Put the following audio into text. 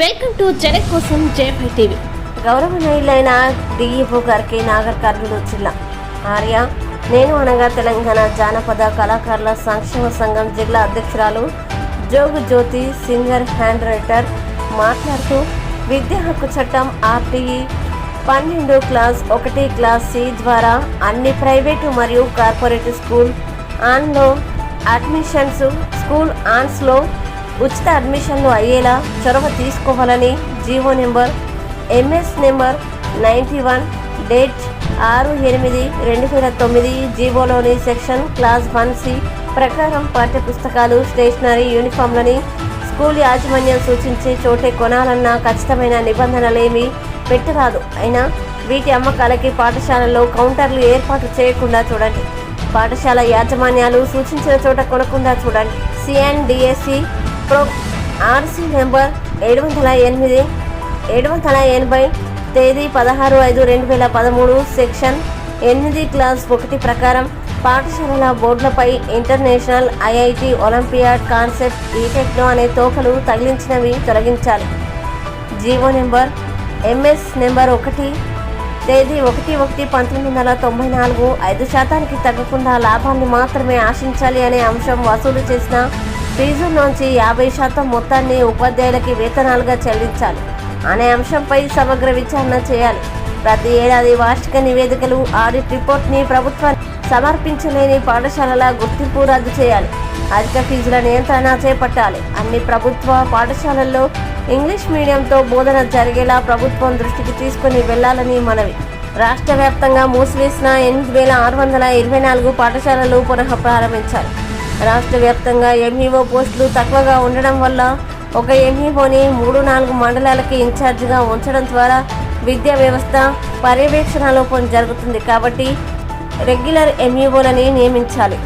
Welcome to జనం కోసం జయభై TV. గౌరవనీయులైన డిఈఓ గారికి నాగర్ కర్నూలు జిల్లా. ఆర్య నేను అనగా తెలంగాణ జానపద కళాకారుల సంక్షేమ సంఘం జిల్లా అధ్యక్షురాలు Jogu Jyothi singer hand writer మాట్లాడుతూ విద్యా హక్కు చట్టం ఆర్టీఈ పన్నెండు క్లాస్ ఒకటి క్లాస్ సి ద్వారా అన్ని ప్రైవేటు మరియు కార్పొరేట్ స్కూల్ ఆన్లో అడ్మిషన్స్ స్కూల్ ఆన్స్లో ఉచిత అడ్మిషన్లు అయ్యేలా చొరవ తీసుకోవాలని GO number MS number ninety one date ఆరు ఎనిమిది రెండు వేల తొమ్మిది జీవోలోని సెక్షన్ క్లాస్ వన్ సి ప్రకారం పాఠ్యపుస్తకాలు స్టేషనరీ యూనిఫామ్లని స్కూల్ యాజమాన్యం సూచించే చోటే కొనాలన్న ఖచ్చితమైన నిబంధనలేమీ పెట్టరాదు. అయినా వీటి అమ్మకాలకి పాఠశాలలో కౌంటర్లు ఏర్పాటు చేయకుండా చూడండి. పాఠశాల యాజమాన్యాలు సూచించిన చోట కొనకుండా చూడండి. సిఎన్డిఎస్సి ప్రో ఆర్సీ నెంబర్ ఏడు వందల ఎనిమిది ఏడు వందల ఎనభై తేదీ పదహారు ఐదు రెండు వేల పదమూడు సెక్షన్ ఎనిమిది క్లాస్ ఒకటి ప్రకారం పాఠశాలల బోర్డులపై international IIT Olympiad concept e techno అనే తోకలు తగిలించినవి తొలగించాలి. జీవో నెంబర్ ఎంఎస్ నెంబర్ ఒకటి తేదీ ఒకటి ఒకటి పంతొమ్మిది వందల తొంభై నాలుగు ఐదు శాతానికి తగ్గకుండా లాభాన్ని మాత్రమే ఆశించాలి అనే అంశం వసూలు చేసిన ఫీజు నుంచి యాభై శాతం మొత్తాన్ని ఉపాధ్యాయులకి వేతనాలుగా చెల్లించాలి అనే అంశంపై సమగ్ర విచారణ చేయాలి. ప్రతి ఏడాది వార్షిక నివేదికలు ఆడిట్ రిపోర్ట్ని ప్రభుత్వాన్ని సమర్పించలేని పాఠశాలల గుర్తింపు రద్దు చేయాలి. అధిక ఫీజుల నియంత్రణ చేపట్టాలి. అన్ని ప్రభుత్వ పాఠశాలల్లో ఇంగ్లీష్ మీడియంతో బోధన జరిగేలా ప్రభుత్వం దృష్టికి తీసుకుని వెళ్ళాలని మనవి. రాష్ట్ర వ్యాప్తంగా మూసివేసిన ఎనిమిది వేల ఆరు వందల ఇరవై నాలుగు పాఠశాలలు పునః ప్రారంభించాలి రాష్ట్ర వ్యాప్తంగా ఎంఈఓ పోస్టులు తక్కువగా ఉండడం వల్ల ఒక ఎంఈఓని మూడు నాలుగు మండలాలకి ఇన్ఛార్జిగా ఉంచడం ద్వారా విద్యా వ్యవస్థ పర్యవేక్షణ లోపం జరుగుతుంది కాబట్టి రెగ్యులర్ ఎంఈఓలని నియమించాలి.